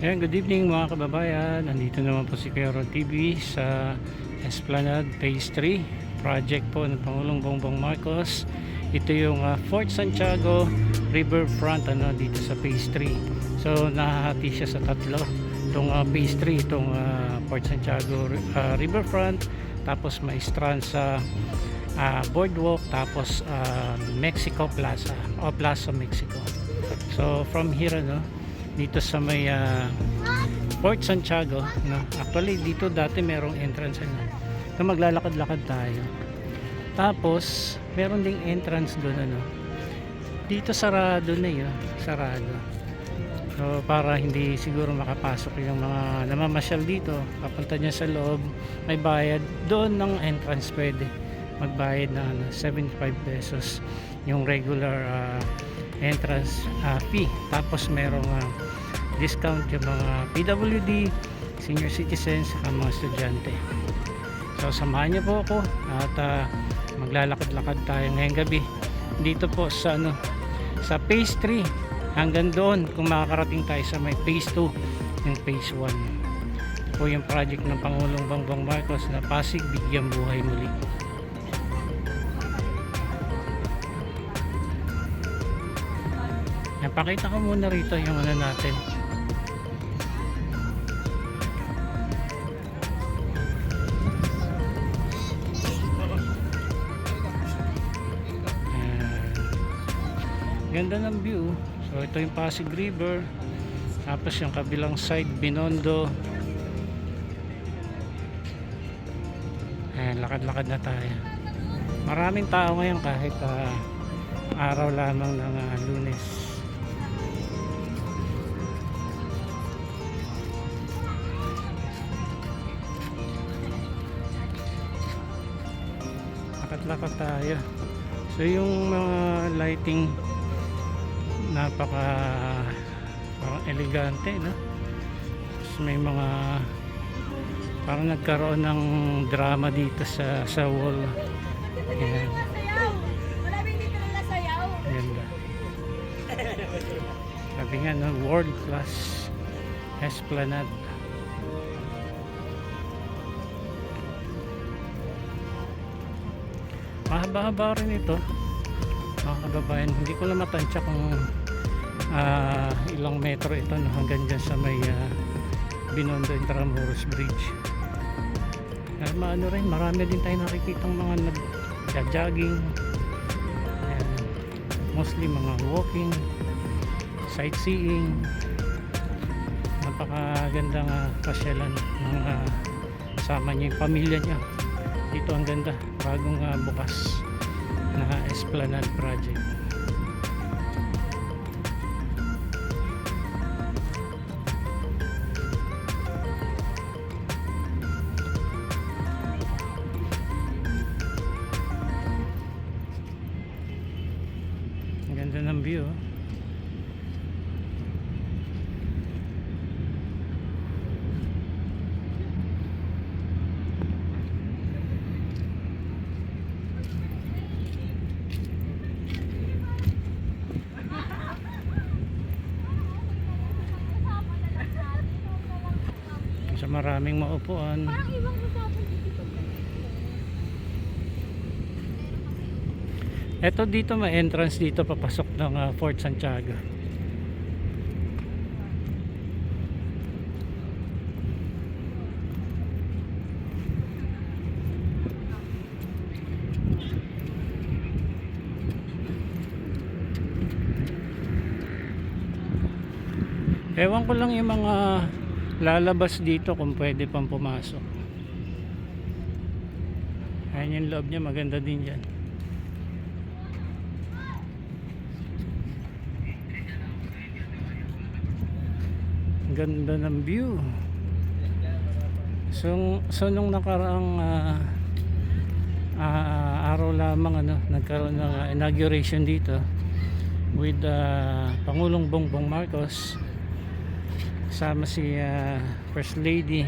Ayan, good evening mga kababayan. Nandito naman po si Kero TV sa Esplanade Phase 3 project po ng Pangulong Bongbong Marcos. Ito yung ah, Fort Santiago Riverfront ano, dito sa Phase 3. So nahahati siya sa tatlo. Itong ah, Phase 3, itong ah, Fort Santiago ah, Riverfront, tapos may strand sa ah, boardwalk, tapos ah, Mexico Plaza o Plaza Mexico. So from here ano, dito sa may ah, Port Santiago no? actually dito dati merong entrance ano na maglalakad-lakad tayo. Tapos meron ding entrance doon ano dito sarado na yun sarado. So para hindi siguro makapasok yung mga namamasyal dito papunta niya sa loob may bayad. Doon ng entrance pwede magbayad na ano, 75 pesos yung regular ah, entrance ah, fee. Tapos merong ah, discount yung mga PWD senior citizens at mga estudyante. So samahan niyo po ako at ah, maglalakad-lakad tayo ngayong gabi dito po sa ano sa phase 3 hanggang doon kung makakarating tayo sa may phase 2 yung phase 1 Ito po yung project ng Pangulong Bongbong Marcos na Pasig Bigyang Buhay Muli. Napakita ko muna rito yung ano natin. Ganda ng view. So ito yung Pasig River. Tapos yung kabilang side Binondo. Ayan, lakad-lakad na tayo. Maraming tao ngayon kahit ah, araw lamang ng ah, lunes. lakad-lakad tayo so yung mga lighting napaka parang elegante no? Tapos may mga parang nagkaroon ng drama dito sa sa wall. Ayan, ganda. Sabi nga no, world class esplanade. Mahaba-haba rin ito mga kababayan. Hindi ko lang matansya kung ah, ilang metro ito no, hanggang dyan sa may ah, Binondo Intramuros Bridge. Uh, maano rin marami din tayo nakikitang mga nag-jogging Ayan. mostly mga walking sightseeing. Napakagandang uh, pasyalan ng uh, kasama niya yung pamilya niya. Dito ang ganda bagong ah, bukas na Esplanade Project ganda ng view oh. maraming maupuan Parang ibang usapan dito. Eto dito may entrance dito papasok ng ah, Fort Santiago. Ewan ko lang yung mga lalabas dito kung pwede pang pumasok. Ayan yung loob niya, maganda din dyan. Ganda ng view. So, so nung nakaraang ah, ah, araw lamang ano, nagkaroon ng ah, inauguration dito with ah, Pangulong Bongbong Marcos kasama si ah, First Lady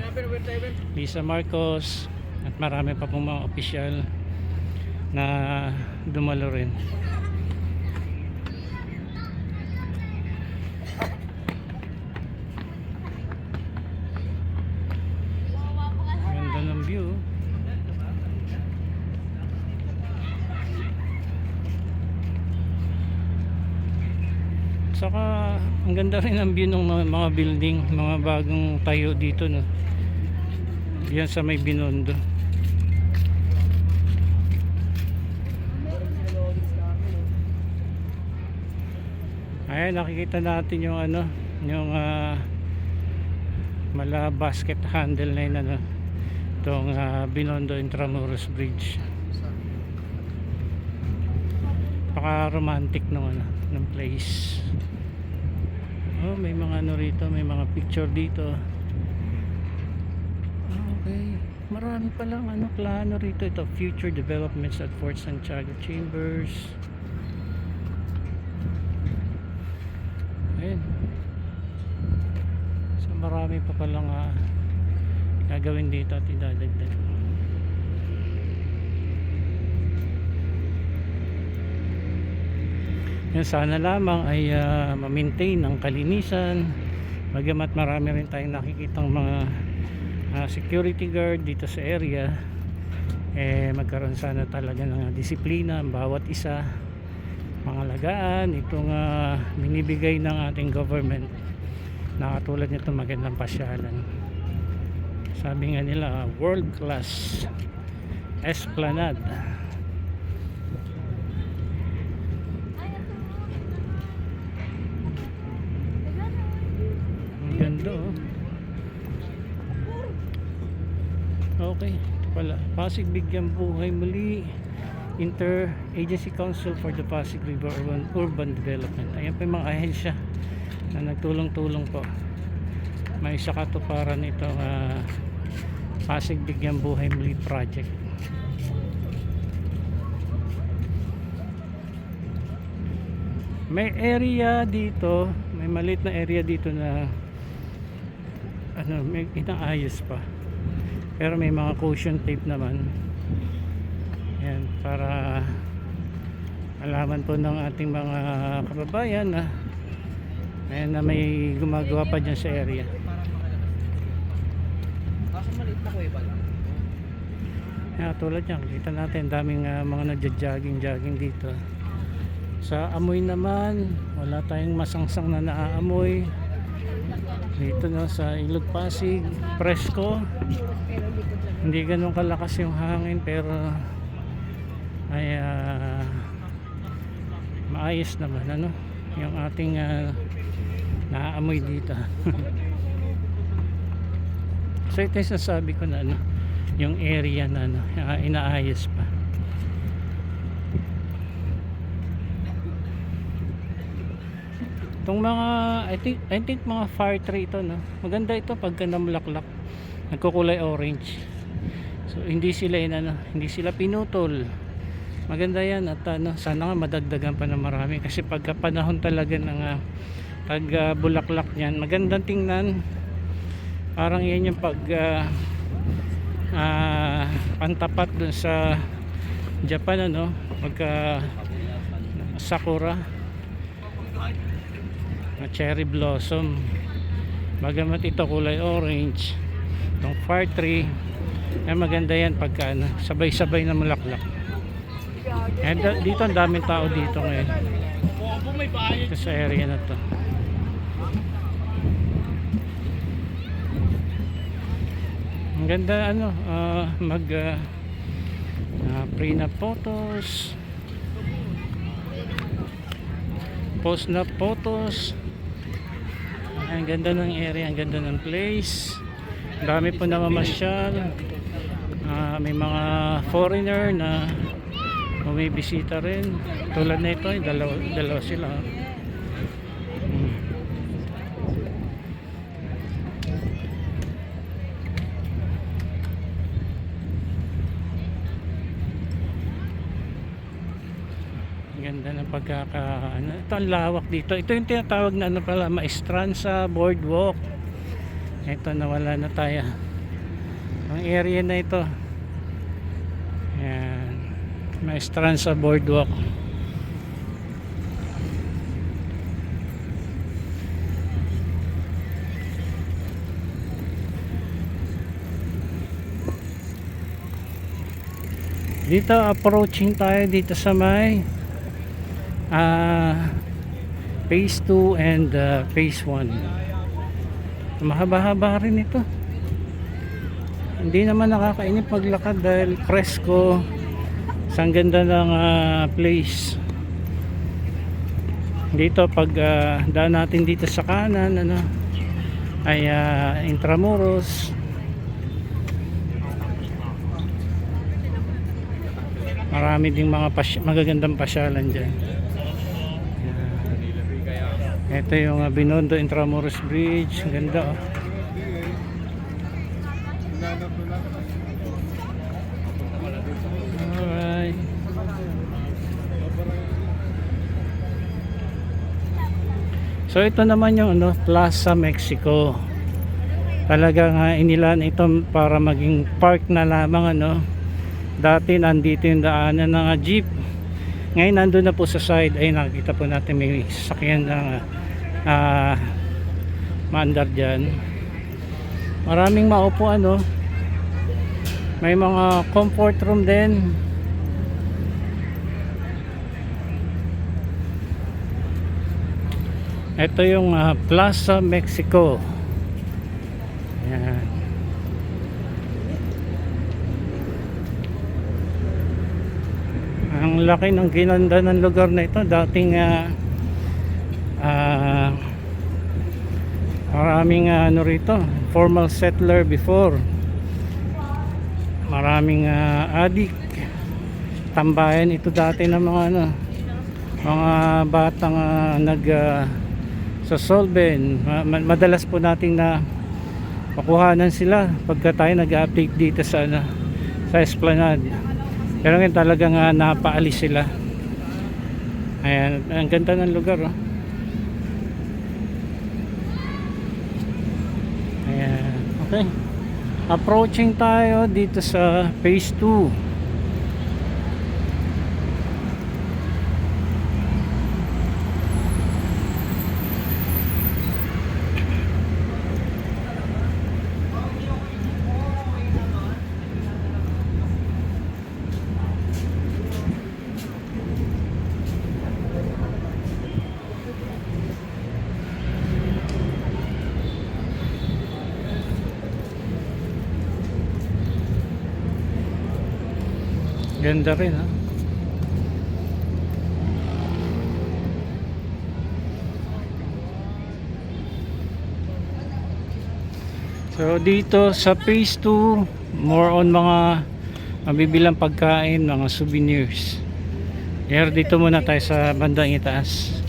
Lisa Marcos at marami pa pong mga opisyal na dumalo rin Saka ang ganda rin ang view ng mga, building, mga bagong tayo dito no. Yan sa may Binondo. Ayan nakikita natin yung ano, yung ah, mala basket handle na yun ano. Itong ah, Binondo Intramuros Bridge. Paka romantic ng ano, ng place. Oh, may mga ano rito, may mga picture dito. Ah, Okay. Marami pa lang ano plano rito. Ito future developments at Fort Santiago Chambers. Ayun. So marami pa palang ah, gagawin dito at idadagdag. Yan sana lamang ay ah, ma-maintain ang kalinisan. Bagamat marami rin tayong nakikitang mga ah, security guard dito sa area eh magkaroon sana talaga ng disiplina ang bawat isa. Mga lagaan itong ah, binibigay ng ating government na katulad nito magandang pasyalan. Sabi nga nila world class esplanade Pasig Bigyan Buhay Muli Inter-Agency Council for the Pasig River Urban, Urban Development. Ayan pa yung mga ahensya na nagtulong-tulong po. May isa katuparan ito uh, Pasig Bigyan Buhay Muli Project. May area dito, may maliit na area dito na ano, may inaayos pa pero may mga cushion tape naman. Yan para alaman po ng ating mga kababayan na ayan na may gumagawa pa dyan sa area. Yan, tulad yan. Kita natin daming ah, mga nagja-jogging jogging dito. Sa amoy naman wala tayong masangsang na naaamoy dito na sa Ilog Pasig presko. Hindi ganun kalakas yung hangin pero ay ah, maayos naman ano? Yung ating uh, naaamoy dito. So ito yung sasabi ko na ano? Yung area na ano, ah, inaayos pa itong mga I think, I think mga fire tree ito no? Maganda ito pagka namulaklak. Nagkukulay orange. So hindi sila ano, hindi sila pinutol. Maganda yan at ano, sana nga madagdagan pa ng marami. Kasi pagka panahon talaga ng uh, pag ah, bulaklak niyan magandang tingnan. Parang yan yung pag ah, ah, pantapat dun sa Japan ano? Pagka sakura na cherry blossom. Bagamat ito kulay orange. Itong fire tree. Ay maganda yan pagka ano, sabay-sabay na mulaklak and dito ang daming tao dito ngayon. Ito sa area na to. Ang ganda ano ah, mag uh, pre na photos. Post na photos ang ganda ng area ang ganda ng place. Dami po namamasyal. Ah, may mga foreigner na bumibisita rin. Tulad na ito dalawa, dalawa sila ganda ng pagkaka ano, ito ang lawak dito. Ito yung tinatawag na ano pala Maestranza Boardwalk. Ito nawala na tayo. Ang area na ito. Yan Maestranza Boardwalk. Dito approaching tayo dito sa may ah phase 2 and uh, phase 1 mahaba-haba rin ito. Hindi naman nakakainip maglakad dahil presko. Ang ganda ng ah, place. Dito pag ah, daan natin dito sa kanan ano ay ah, Intramuros. Marami ding mga pasy- magagandang pasyalan dyan. Yan. Ito yung ah, Binondo Intramuros Bridge ang ganda oh. So ito naman yung ano, Plaza Mexico. Talagang uh, inilan ito para maging park na lamang ano. Dati nandito yung daanan ng uh, jeep. Ngayon nandun na po sa side ay nakita po natin may sasakyan ng uh, maandar dyan. Maraming maupo ano. May mga comfort room din. Ito yung ah, Plaza Mexico. Ayan. Ang laki ng ginanda ng lugar na ito. Dating ah ah, maraming ah, ano rito, formal settler before. Maraming ah, adik. Tambayan ito dati ng mga ano, mga batang ah, nag ah, sa Solven Ma- ma- madalas po nating na makuhanan sila pagka tayo nag-update dito sa ano, sa Esplanade pero ngayon talagang uh, napaalis sila ayan ang ganda ng lugar oh. ayan okay. Approaching tayo dito sa phase 2 Ganda rin ha. So dito sa phase 2, more on mga mabibilang pagkain, mga souvenirs. Here dito muna tayo sa bandang itaas.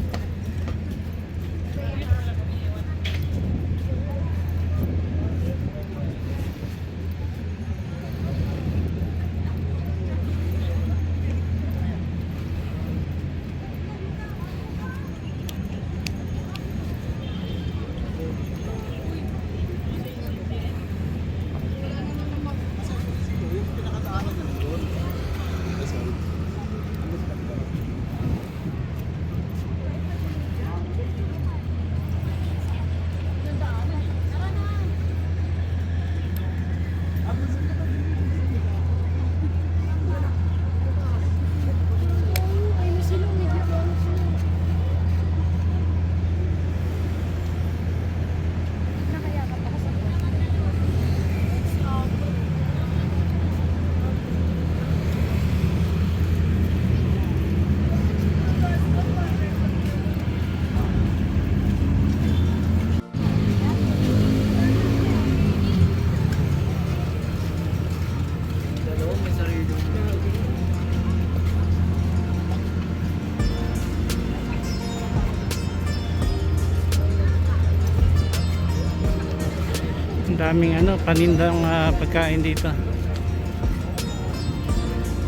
Daming ano, panindang ah, pagkain dito.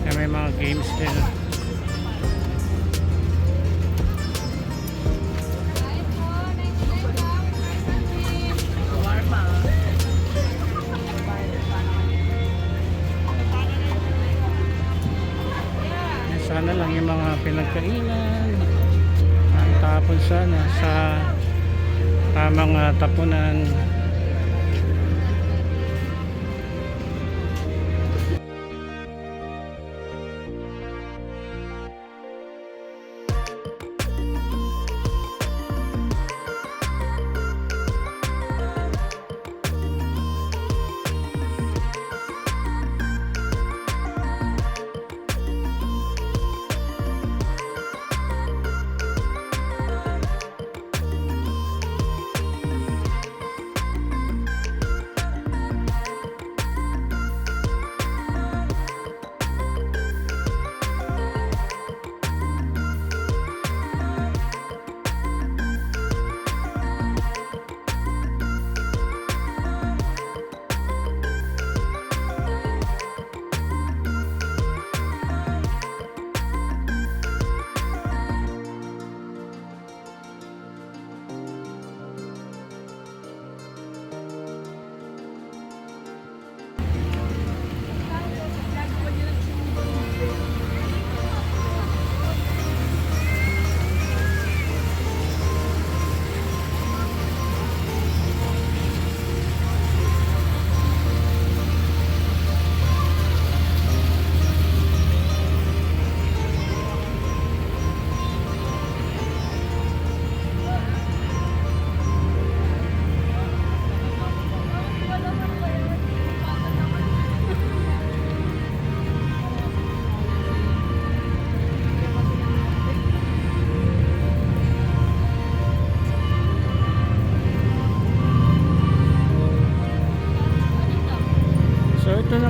Kaya may mga games din. Sana lang yung mga pinagkainan ang tapon sana sa tamang ah, tapunan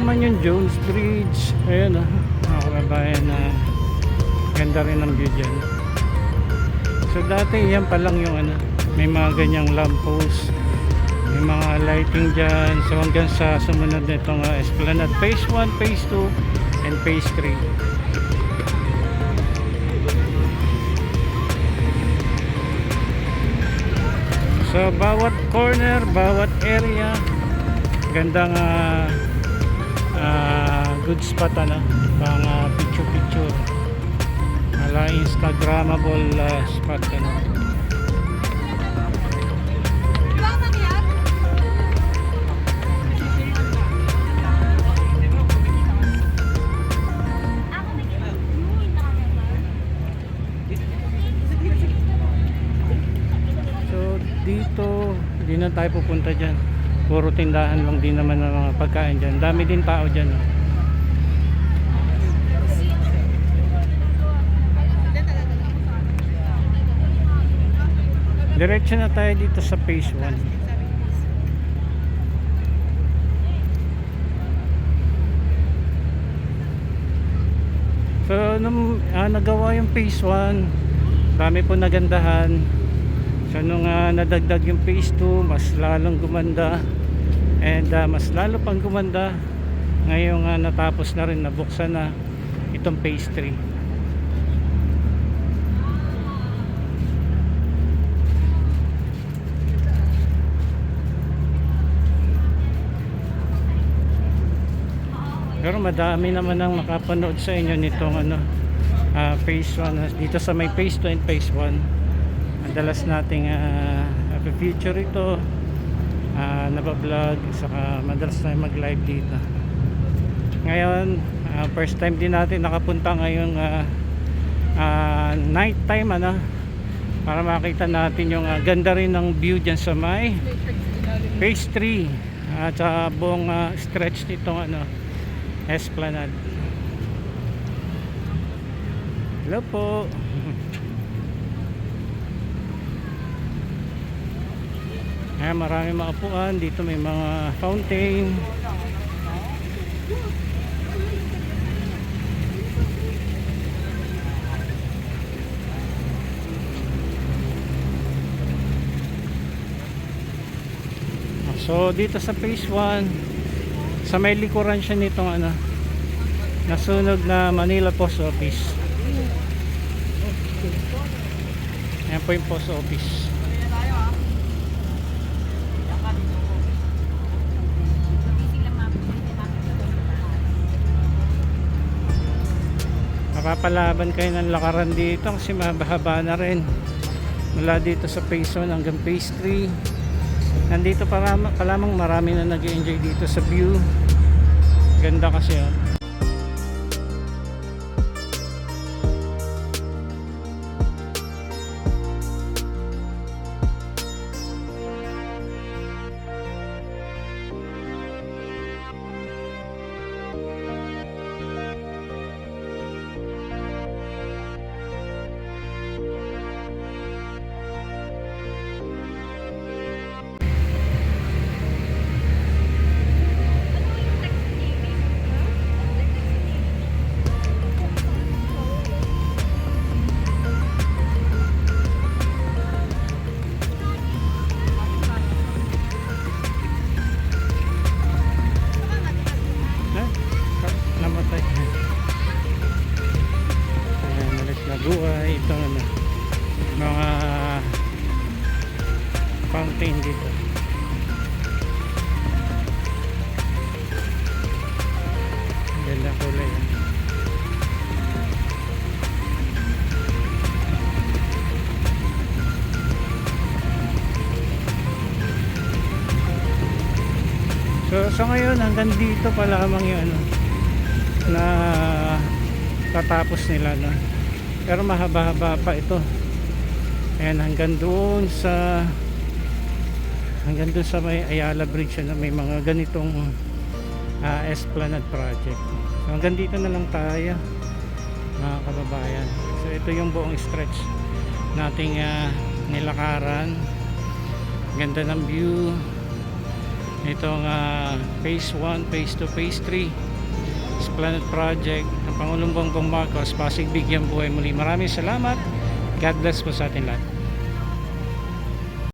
naman yung Jones Bridge. Ayan ah, mga kababayan na ganda rin ang view dyan. So dati yan pa lang yung ano, may mga ganyang lamppost. May mga lighting dyan. So hanggang sa sumunod na itong uh, Esplanade Phase 1, Phase 2, and Phase 3. So bawat corner, bawat area, gandang ah, ah, good spot ano, pang ah, picture picture. Ala instagramable ah, spot ano. So dito, hindi na tayo pupunta dyan. Puro tindahan lang din naman ng mga pagkain dyan. Dami din tao dyan. oh. Diretso na tayo dito sa phase 1. So nung ah, nagawa yung phase 1, dami po nagandahan. So nung ah, nadagdag yung phase 2, mas lalong gumanda. And ah, mas lalo pang gumanda. Ngayong ah, natapos na rin, nabuksan na itong phase 3. Pero madami naman ang makapanood sa inyo nitong ano, ah, phase 1 dito sa may phase 2 and phase 1 madalas nating uh, feature ito uh, nabablog saka madalas na mag live dito. Ngayon ah, first time din natin nakapunta ngayong uh, uh, night time ano? Para makita natin yung ah, ganda rin ng view dyan sa may phase 3 at sa buong ah, stretch nitong ano Esplanade. Hello po Ayan, marami mga upuan. Dito may mga fountain. So dito sa phase 1 sa may likuran siya nitong ano nasunog na Manila Post Office. Ayan po yung post office. Mapapalaban kayo ng lakaran dito kasi mahaba na rin. Mula dito sa phase 1 hanggang phase 3. Nandito pa, pa lamang marami na nag enjoy dito sa view. Ganda kasi oh. So sa ngayon hanggang dito pa lamang yung ano na tatapos nila no. Pero mahaba-haba pa ito. Ayan hanggang doon sa hanggang doon sa may Ayala Bridge na may mga ganitong ah, Esplanade project. So hanggang dito na lang tayo mga kababayan. So ito yung buong stretch nating ah, nilakaran. Ganda ng view itong ah, phase 1, phase 2, phase 3 Esplanade Project ng Pangulong Bongbong Marcos. Pasig Bigyan Buhay muli. Maraming salamat. God bless po sa atin lahat